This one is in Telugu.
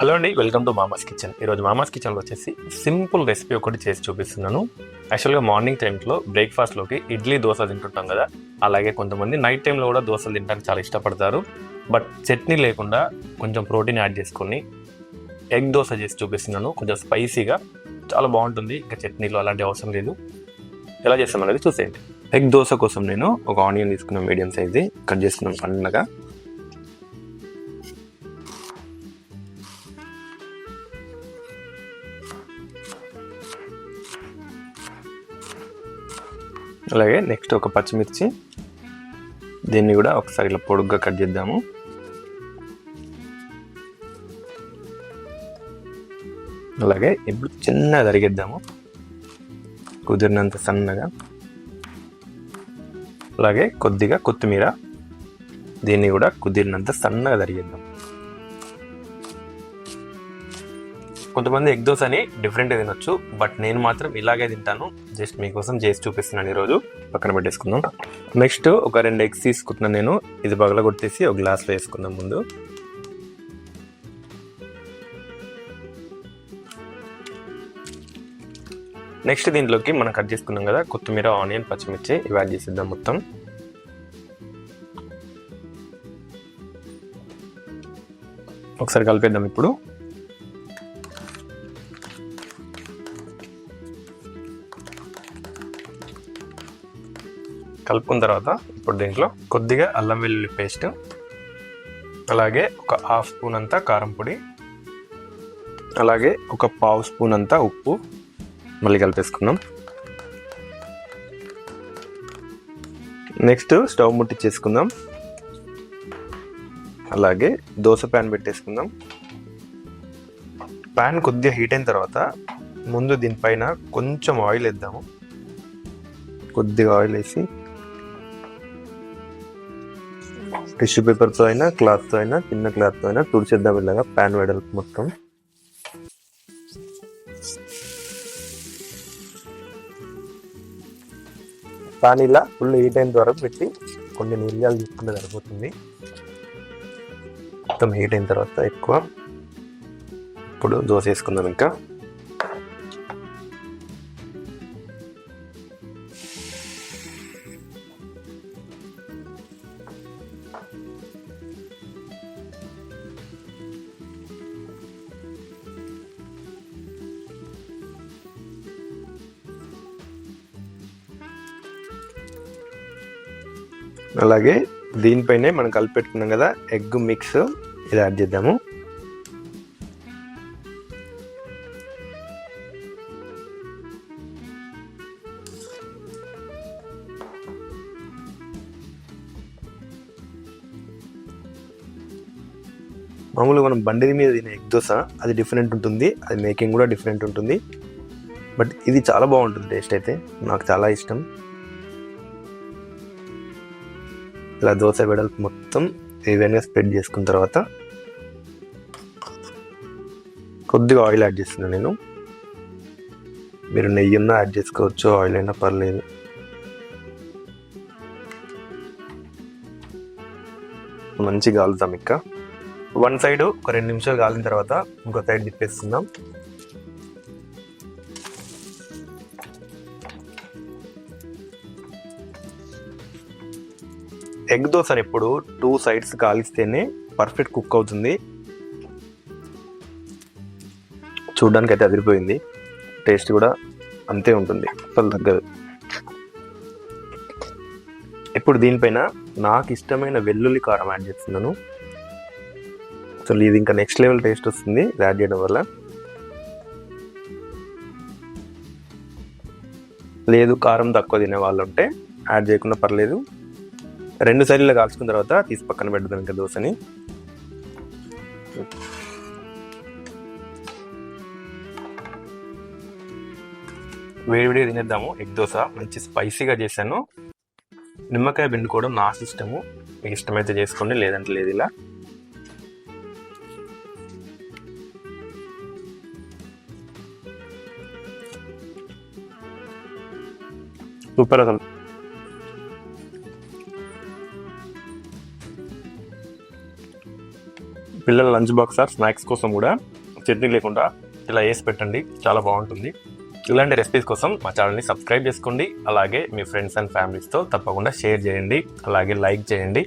హలో అండి వెల్కమ్ టు మామాస్ కిచెన్. ఈరోజు మామాస్ కిచెన్లో వచ్చేసి సింపుల్ రెసిపీ ఒకటి చేసి చూపిస్తున్నాను. యాక్చువల్గా మార్నింగ్ టైంలో బ్రేక్ఫాస్ట్లోకి ఇడ్లీ దోశ తింటుంటాం కదా అలాగే కొంతమంది నైట్ టైంలో కూడా దోశలు తినడానికి చాలా ఇష్టపడతారు. బట్ చట్నీ లేకుండా కొంచెం ప్రోటీన్ యాడ్ చేసుకొని ఎగ్ దోశ చేసి చూపిస్తున్నాను. కొంచెం స్పైసీగా చాలా బాగుంటుంది ఇంకా చట్నీలో అలాంటి అవసరం లేదు. ఎలా చేస్తాం అనేది చూసేయండి. ఎగ్ దోశ కోసం నేను ఒక ఆనియన్ తీసుకున్నాను మీడియం సైజ్ కట్ చేస్తున్నాను సన్నగా. అలాగే నెక్స్ట్ ఒక పచ్చిమిర్చి. దీన్ని కూడా ఒకసారి ఇలా పొడుగ్గా కట్ చేద్దాము. అలాగే ఇప్పుడు చిన్నగా తరిగిద్దాము. కుదిరినంత సన్నగా. అలాగే కొద్దిగా కొత్తిమీర. దీన్ని కూడా కుదిరినంత సన్నగా తరిగిద్దాం కొంతమంది ఎగ్ దోశ అని డిఫరెంట్గా తినొచ్చు బట్ నేను మాత్రం ఇలాగే తింటాను. జస్ట్ మీకోసం చేసి చూపిస్తున్నాను ఈరోజు. పక్కన పెట్టేసుకుందాం. నెక్స్ట్ ఒక రెండు ఎగ్స్ తీసుకుంటున్నాను నేను. ఇది బగల కొట్టేసి ఒక గ్లాస్లో వేసుకుందాం ముందు. నెక్స్ట్ దీంట్లోకి మనం కట్ చేసుకున్నాం కదా కొత్తిమీర ఆనియన్ పచ్చిమిర్చి ఇవి యాడ్ చేసేద్దాం మొత్తం. ఒకసారి కలిపేద్దాం ఇప్పుడు. కలుపుకున్న తర్వాత ఇప్పుడు దీంట్లో కొద్దిగా అల్లం వెల్లుల్లి పేస్ట్ అలాగే ఒక హాఫ్ స్పూన్ అంతా కారం పొడి అలాగే ఒక పావు స్పూన్ అంతా ఉప్పు మళ్ళీ కలిపేసుకున్నాం నెక్స్ట్ స్టవ్ ముట్టించేసుకుందాం అలాగే దోశ ప్యాన్ పెట్టేసుకుందాం. ప్యాన్ కొద్దిగా హీట్ అయిన తర్వాత ముందు దీనిపైన కొంచెం ఆయిల్ వేద్దాము. కొద్దిగా ఆయిల్ వేసి టిష్యూ పేపర్తో అయినా క్లాత్తో అయినా చిన్న క్లాత్తో అయినా తుడిచేద్దాం ఇలాగా ప్యాన్ వెడల్పు మొత్తం. ప్యాన్ ఇలా ఫుల్ హీట్ అయిన ద్వారా పెట్టి కొన్ని మిరియాలు తీసుకుంటే సరిపోతుంది. మొత్తం హీట్ అయిన తర్వాత ఎక్కువ. ఇప్పుడు దోశ వేసుకుందాం ఇంకా. అలాగే దీనిపైనే మనం కలిపి పెట్టుకున్నాం కదా ఎగ్ మిక్స్. ఇది యాడ్ చేద్దాము. మామూలుగా మనం బండి మీద తినే ఎగ్ దోశ అది డిఫరెంట్ ఉంటుంది. అది మేకింగ్ కూడా డిఫరెంట్ ఉంటుంది. బట్ ఇది చాలా బాగుంటుంది టేస్ట్ అయితే. నాకు చాలా ఇష్టం. ఇలా దోశ వెడల్పు మొత్తం ఈవెన్గా స్ప్రెడ్ చేసుకున్న తర్వాత కొద్దిగా ఆయిల్ యాడ్ చేస్తున్నాను నేను. మీరు నెయ్యి ఉన్నా యాడ్ చేసుకోవచ్చు ఆయిల్ అయినా పర్లేదు. మంచిగా కాలుతాం ఇంకా. వన్ సైడ్ ఒక రెండు నిమిషాలు కాలిన తర్వాత ఇంకో సైడ్ తిప్పేస్తున్నాం. ఎగ్ దోశ ఎప్పుడు టూ సైడ్స్ కాలిస్తేనే పర్ఫెక్ట్ కుక్ అవుతుంది. చూడడానికి అయితే అదిరిపోయింది. టేస్ట్ కూడా అంతే ఉంటుంది. అసలు తగ్గదు. ఇప్పుడు దీనిపైన నాకు ఇష్టమైన వెల్లుల్లి కారం యాడ్ చేస్తున్నాను. అసలు ఇది ఇంకా నెక్స్ట్ లెవెల్ టేస్ట్ వస్తుంది యాడ్ చేయడం వల్ల. లేదు కారం తక్కువ తినే వాళ్ళు ఉంటే యాడ్ చేయకుండా పర్లేదు. రెండు సైడ్లు కాల్చుకున్న తర్వాత తీసి పక్కన పెడదాం ఇంకా దోశని. వేడివేడిగా తినేద్దాము. ఎగ్ దోశ మంచి స్పైసీగా చేశాను. నిమ్మకాయ పిండుకోవడం నా ఇష్టము మీకు ఇష్టమైతే చేసుకోండి లేదంటే లేదు ఇలా. సూపర్ అసలు. పిల్లల లంచ్ బాక్స్ ఆర్ స్నాక్స్ కోసం కూడా చట్నీ లేకుండా ఇలా వేసి పెట్టండి. చాలా బాగుంటుంది. ఇలాంటి రెసిపీస్ కోసం మా ఛానల్ని సబ్స్క్రైబ్ చేసుకోండి. అలాగే మీ ఫ్రెండ్స్ అండ్ ఫ్యామిలీస్తో తప్పకుండా షేర్ చేయండి. అలాగే లైక్ చేయండి.